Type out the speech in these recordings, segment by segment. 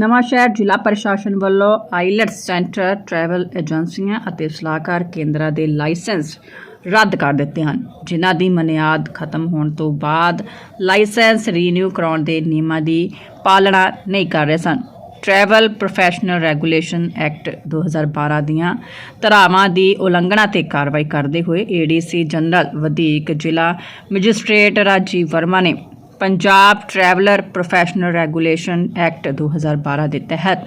ਨਵਾਂਸ਼ਹਿਰ ਜ਼ਿਲ੍ਹਾ ਪ੍ਰਸ਼ਾਸਨ ਵੱਲੋਂ ਆਈਲੈਟਸ ਸੈਂਟਰ, ਟਰੈਵਲ ਏਜੰਸੀਆਂ ਅਤੇ ਸਲਾਹਕਾਰ ਕੇਂਦਰਾਂ ਦੇ ਲਾਇਸੈਂਸ ਰੱਦ ਕਰ ਦਿੱਤੇ ਹਨ, ਜਿਨ੍ਹਾਂ ਦੀ ਮਨਿਆਦ ਖਤਮ ਹੋਣ ਤੋਂ ਬਾਅਦ ਲਾਇਸੈਂਸ ਰੀਨਿਊ ਕਰਾਉਣ ਦੇ ਨਿਯਮਾਂ ਦੀ ਪਾਲਣਾ ਨਹੀਂ ਕਰ ਰਹੇ ਸਨ। ਟਰੈਵਲ ਪ੍ਰੋਫੈਸ਼ਨਲ ਰੈਗੂਲੇਸ਼ਨ ਐਕਟ 2012 ਦੀਆਂ ਧਾਰਾਵਾਂ ਦੀ ਉਲੰਘਣਾ ਤੇ ਕਾਰਵਾਈ ਕਰਦੇ ਹੋਏ ਏਡੀਸੀ ਜਨਰਲ ਵਧੀਕ ਜ਼ਿਲ੍ਹਾ ਮੈਜਿਸਟ੍ਰੇਟ ਰਾਜੀਵ ਵਰਮਾ ਨੇ Punjab traveller professional regulation act 2012 ਦੇ ਤਹਿਤ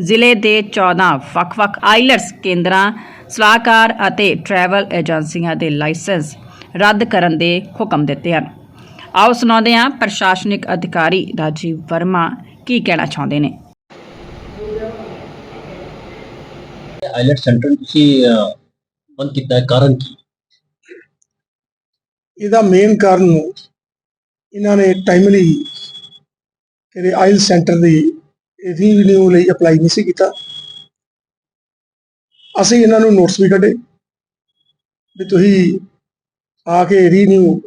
ਜ਼ਿਲ੍ਹੇ ਦੇ 14 ਵੱਖ-ਵੱਖ ਆਈਲਟਸ ਕੇਂਦਰਾਂ ਸਲਾਹਕਾਰ ਅਤੇ ਟਰੈਵਲ ਏਜੰਸੀਆਂ ਦੇ ਲਾਇਸੈਂਸ ਰੱਦ ਕਰਨ ਦੇ ਹੁਕਮ ਦਿੱਤੇ ਹਨ। ਆਓ ਸੁਣਾਉਂਦੇ ਹਾਂ ਪ੍ਰਸ਼ਾਸਨਿਕ ਅਧਿਕਾਰੀ ਰਾਜੀਵ ਵਰਮਾ ਕੀ ਕਹਿਣਾ ਚਾਹੁੰਦੇ ਨੇ। ਆਈਲੈਟ ਸੈਂਟਰ ਤੁਸੀਂ ਬੰਦ ਕੀਤਾ ਹੈ ਕਾਰਨ ਕੀ? ਇਹਦਾ ਮੇਨ ਕਾਰਨ ਇਹਨਾਂ ਨੇ ਟਾਈਮਲੀ ਕਿਹੜੇ ਆਇਲ ਸੈਂਟਰ ਦੀ ਰੀਨਿਊ ਲਈ ਅਪਲਾਈ ਨਹੀਂ ਸੀ ਕੀਤਾ। ਅਸੀਂ ਇਹਨਾਂ ਨੂੰ ਨੋਟਿਸ ਵੀ ਕੱਢੇ ਵੀ ਤੁਸੀਂ ਆ ਕੇ ਰੀਨਿਊ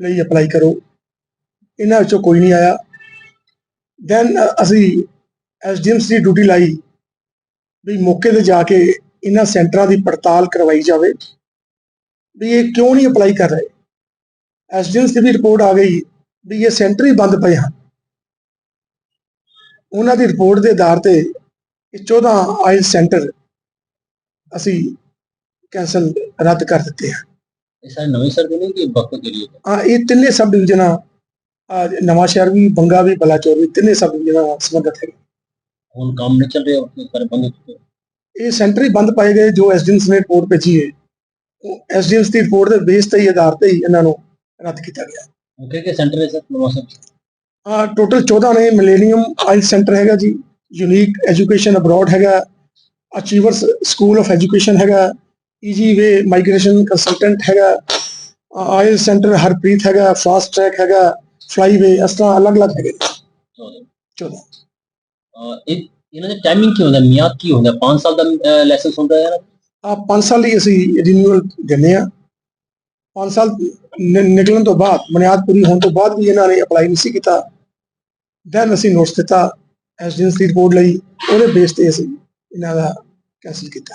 ਲਈ ਅਪਲਾਈ ਕਰੋ। ਇਹਨਾਂ ਵਿੱਚੋਂ ਕੋਈ ਨਹੀਂ ਆਇਆ। ਦੈਨ ਅਸੀਂ ਐਸਡੀਐਮਸ ਦੀ ਡਿਊਟੀ ਲਾਈ ਵੀ ਮੌਕੇ ਤੇ ਜਾ ਕੇ ਇਹਨਾਂ ਸੈਂਟਰਾਂ ਦੀ ਪੜਤਾਲ ਕਰਵਾਈ ਜਾਵੇ ਵੀ ਇਹ ਕਿਉਂ ਨਹੀਂ ਅਪਲਾਈ ਕਰ ਰਹੇ? ਐਸਡੀਐਮਸ ਦੀ ਰਿਪੋਰਟ ਆ ਗਈ ਵੀ ਇਹ ਸੈਂਟਰ ਹੀ ਬੰਦ ਪਏ ਹਨ। ਉਹਨਾਂ ਦੀ ਰਿਪੋਰਟ ਦੇ ਆਧਾਰ ਤੇ ਇਹ 14 ਆਇਲ ਸੈਂਟਰ ਅਸੀਂ ਕੈਂਸਲ ਰੱਦ ਕਰ ਦਿੱਤੇ ਹਨ। ਇਹ ਸਾਰੇ ਨਵੇਂ ਸਰ ਨਹੀਂ ਕਿ ਵਕਤ ਕੇ ਲਈ ਆ ਇਹ ਤਿੰਨੇ ਸਬ ਡਿਵੀਜ਼ਨਾਂ ਆ ਨਵਾਂ ਸ਼ਹਿਰ ਵੀ ਬੰਗਾ ਵੀ ਬਲਾਚੌਰ ਵੀ ਤਿੰਨੇ ਸਬ ਡਿਵੀਜ਼ਨਾਂ ਨਾਲ ਸੰਬੰਧਿਤ ਹੈ ਹੁਣ ਕੰਮ ਨਹੀਂ ਚੱਲ ਰਿਹਾ ਉਹ ਸਾਰੇ ਬੰਦ ਇਹ ਸੈਂਟਰ ਹੀ ਬੰਦ ਪਾਏ ਗਏ ਜੋ ਐਸਡੀਐਮਸ ਨੇ ਰਿਪੋਰਟ ਭੇਜੀ ਹੈ। ਉਹ ਐਸਡੀਐਮਸ ਦੀ ਰਿਪੋਰਟ ਦੇ ਬੇਸ ਤੇ ਹੀ ਆਧਾਰ ਤੇ ਹੀ ਇਹਨਾਂ ਨੂੰ ਰੱਦ ਕੀਤਾ ਗਿਆ ਉਹ ਕਿ ਸੈਂਟਰ ਹੈ ਸਰ ਨਵਾਂ ਸਰ ਆ ਟੋਟਲ 14 ਨੇ ਮਿਲੇਨੀਅਮ ਆਇਲ ਸੈਂਟਰ ਹੈਗਾ ਜੀ ਯੂਨੀਕ ਐਜੂਕੇਸ਼ਨ ਅਬਰੋਡ ਹੈਗਾ ਅਚੀਵਰਸ ਸਕੂਲ ਆਫ ਐਜੂਕੇਸ਼ਨ ਹੈਗਾ ਈਜੀ ਵੇ ਮਾਈਗ੍ਰੇਸ਼ਨ ਕੰਸਲਟੈਂਟ ਹੈਗਾ ਆਇਲ ਸੈਂਟਰ ਹਰਪ੍ਰੀਤ ਹੈਗਾ ਫਾਸਟ ਟਰੈਕ ਹੈਗਾ ਫਲਾਈਵੇ ਇਸ ਤਰ੍ਹਾਂ ਅਲੱਗ-ਅਲੱਗ ਹੈਗੇ ਨੇ, 14 ਅਹ, ਇਹ ਇਹਨਾਂ ਦੇ ਟਾਈਮਿੰਗ ਕੀ ਹੁੰਦਾ ਮਿਆਦ ਕੀ ਹੁੰਦਾ 5 ਸਾਲ ਦਾ ਲਾਇਸੈਂਸ ਹੁੰਦਾ ਹੈ ਆ 5 ਸਾਲ ਲਈ ਅਸੀਂ ਰੀਨਿਊਅਲ ਦਿੰਦੇ ਆ 5 ਸਾਲ ਨਿ- ਨਿਕਲਣ ਤੋਂ ਬਾਅਦ, ਬੁਨਿਆਦ ਪੂਰੀ ਹੋਣ ਤੋਂ ਬਾਅਦ ਵੀ ਇਹਨਾਂ ਨੇ ਅਪਲਾਈ ਨਹੀਂ ਸੀ ਕੀਤਾ। ਦੈਨ ਅਸੀਂ ਨੋਟਿਸ ਦਿੱਤਾ ਐਸਡੀਐਂਸ ਦੀ ਰਿਪੋਰਟ ਲਈ, ਉਹਦੇ ਬੇਸ ਤੇ ਅਸੀਂ ਇਹਨਾਂ ਦਾ ਕੈਂਸਲ ਕੀਤਾ।